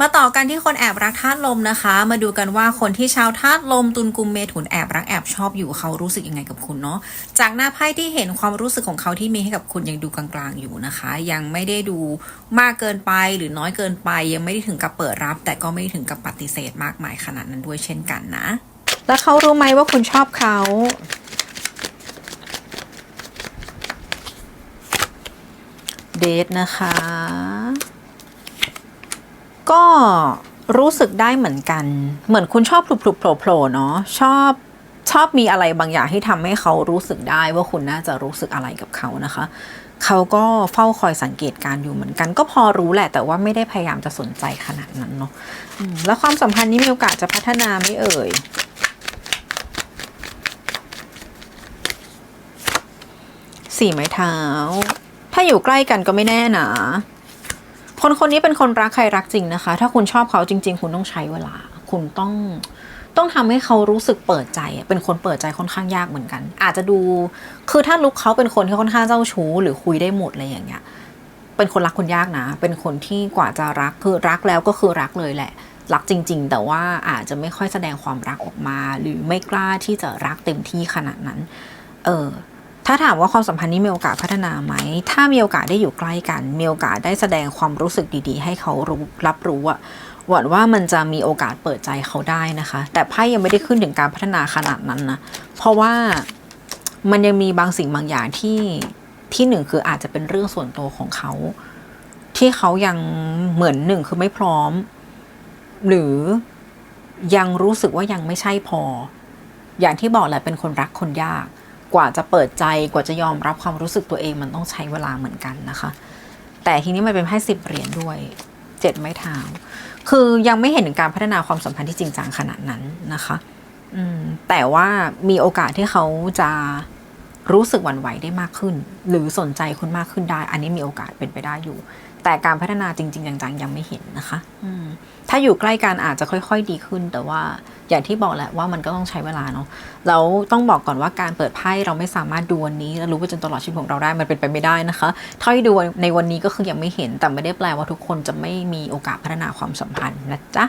มาต่อกันที่คนแอบรักธาตุลมนะคะ มาดูกันว่าคนที่ชาวธาตุลมตุลกุมเมถุนแอบรักแอบชอบอยู่เขารู้สึกยังไงกับคุณเนาะจากหน้าไพ่ที่เห็นความรู้สึกของเขาที่มีให้กับคุณยังดูกลางๆอยู่นะคะ ยังไม่ได้ดูมากเกินไปหรือน้อยเกินไป ยังไม่ได้ถึงกับเปิดรับ แต่ก็ไม่ได้ถึงกับปฏิเสธมากมายขนาดนั้นด้วยเช่นกันนะ แล้วเขารู้ไหมว่าคุณชอบเขาเดทนะคะ ก็รู้สึกได้เหมือนกัน เหมือนคุณชอบพลุบๆโผล่ๆเนาะชอบชอบมีอะไรบางอย่างที่ทำให้เขารู้สึกได้ว่าคุณน่าจะรู้สึกอะไรกับเขานะคะ เขาก็เฝ้าคอยสังเกตการณ์อยู่เหมือนกัน ก็พอรู้แหละ แต่ว่าไม่ได้พยายามจะสนใจขนาดนั้นเนาะแล้วความสัมพันธ์นี้มีโอกาสจะพัฒนาไม่เอ่ยสี่ไม้เท้า ถ้าอยู่ใกล้กันก็ไม่แน่นะ คนคนนี้เป็นคนรักใครรักจริงนะคะ ถ้าคุณชอบเขาจริง ๆ คุณต้องใช้เวลา คุณต้องต้องทำให้เขารู้สึกเปิดใจ เป็นคนเปิดใจค่อนข้างยากเหมือนกัน อาจจะดู คือถ้าลุกเขาเป็นคนที่ค่อนข้างเจ้าชู้ หรือคุยได้หมดอะไรอย่างเงี้ย เป็นคนรักคนยากนะ เป็นคนที่กว่าจะรักคือรักแล้วก็คือรักเลยแหละ รักจริง ๆ แต่ว่าอาจจะไม่ค่อยแสดงความรักออกมา หรือไม่กล้าที่จะรักเต็มที่ขนาดนั้น เออ ถ้าถามว่าความสัมพันธ์นี้มีโอกาสพัฒนาไหม ถ้ามีโอกาสได้อยู่ใกล้กัน มีโอกาสได้แสดงความรู้สึกดีๆ ให้เขารู้รับรู้อะหวังว่ามันจะมีโอกาสเปิดใจเขาได้นะคะ แต่ไพ่ยังไม่ได้ขึ้นถึงการพัฒนาขนาดนั้นนะ เพราะว่ามันยังมีบางสิ่งบางอย่างที่ที่หนึ่งคืออาจจะเป็นเรื่องส่วนตัวของเขา ที่เขายังเหมือนหนึ่งคือไม่พร้อม หรือยังรู้สึกว่ายังไม่ใช่พอ อย่างที่บอกแหละเป็นคนรักคนยาก กว่าจะเปิดใจกว่าจะยอมรับความรู้สึกตัวเองมันต้องใช้เวลาเหมือนกันนะคะ แต่ทีนี้มันเป็นไพ่สิบเหรียญด้วยเจ็ดไม้เท้าคือยังไม่เห็นการพัฒนาความสัมพันธ์ที่จริงจังขนาดนั้นนะคะ อืมแต่ว่ามีโอกาสที่เขาจะ รู้สึกหวั่นไหวได้มากขึ้น หรือสนใจคุณมากขึ้นได้ อันนี้มีโอกาสเป็นไปได้อยู่ แต่การพัฒนาจริง ๆ จังๆยังไม่เห็นนะคะอืมถ้าอยู่ใกล้กันอาจจะค่อยๆดีขึ้น แต่ว่าอย่างที่บอกแหละว่ามันก็ต้องใช้เวลาเนาะแล้วต้องบอกก่อนว่าการเปิดไพ่เราไม่สามารถดูวันนี้แล้วรู้ไปจนตลอดชีวิตของเราได้มันเป็นไปไม่ได้นะคะเท่าที่ดูในวันนี้ก็คือยังไม่เห็นแต่ไม่ได้แปลว่าทุกคนจะไม่มีโอกาสพัฒนาความสัมพันธ์นะจ๊ะ